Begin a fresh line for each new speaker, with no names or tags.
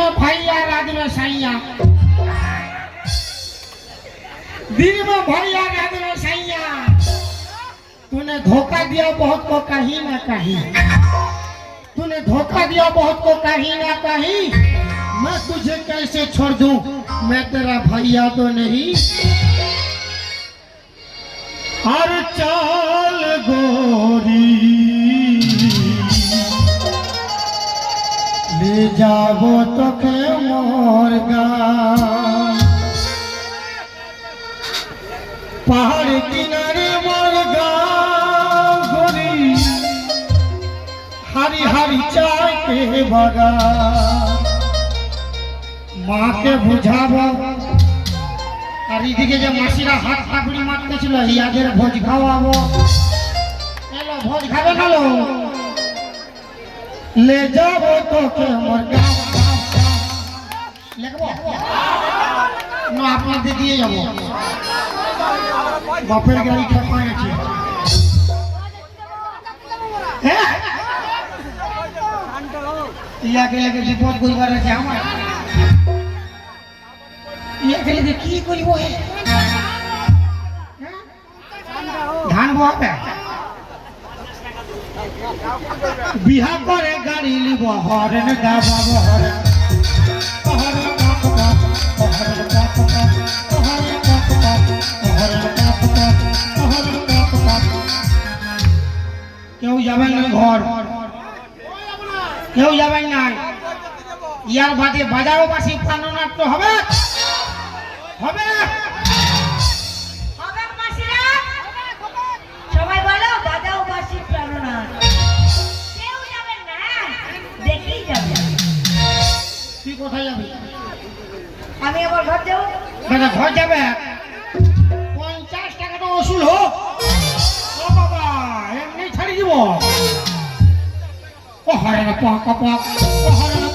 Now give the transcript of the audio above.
में दिन में भैया तूने धोखा दिया बहुत को कहीं ना कहीं तूने धोखा दिया बहुत को कहीं ना कहीं मैं तुझे कैसे छोड़ दूँ मैं तेरा भैया तो नहीं हर ভিজাবো তোকে মোর গান। পাহাড় কিনারে মোর গাড়ি হারি হারি চাই বাগা। মাকে বুঝাবো, আর এদিকে যে মাসিরা হাত হাগুড়ি মারতেছিল ইয়াদের ভোজ খাওয়াবো। এলো, ভোজ খাবে না যাব তোকে মোর গাঁও, গাঁও, গাঁও। লিখব? না আপনাদের দিয়ে যাব। বাপের গাড়ি খেপা গেছে। ইয়াকে লেগে বিপদ করবার আমার। ইয়াকে? ধান বহাবে? বিহা করে গাড়ি লিব, হরেন। কেউ যাবেন না ঘর। কেউ যাবেন না। ইয়ার বাদে বাজারও বাসি প্রাণনাট্য হবে? হবে? কোথায় যাবে?
আমি আবার ঘর যাব?
দাদা ঘর যাবে? পঞ্চাশ টাকাটা ওসুল হোক। ও বাবা এমনি ছাড়ি দিব। ও হরে না পাক পাক ও হরে না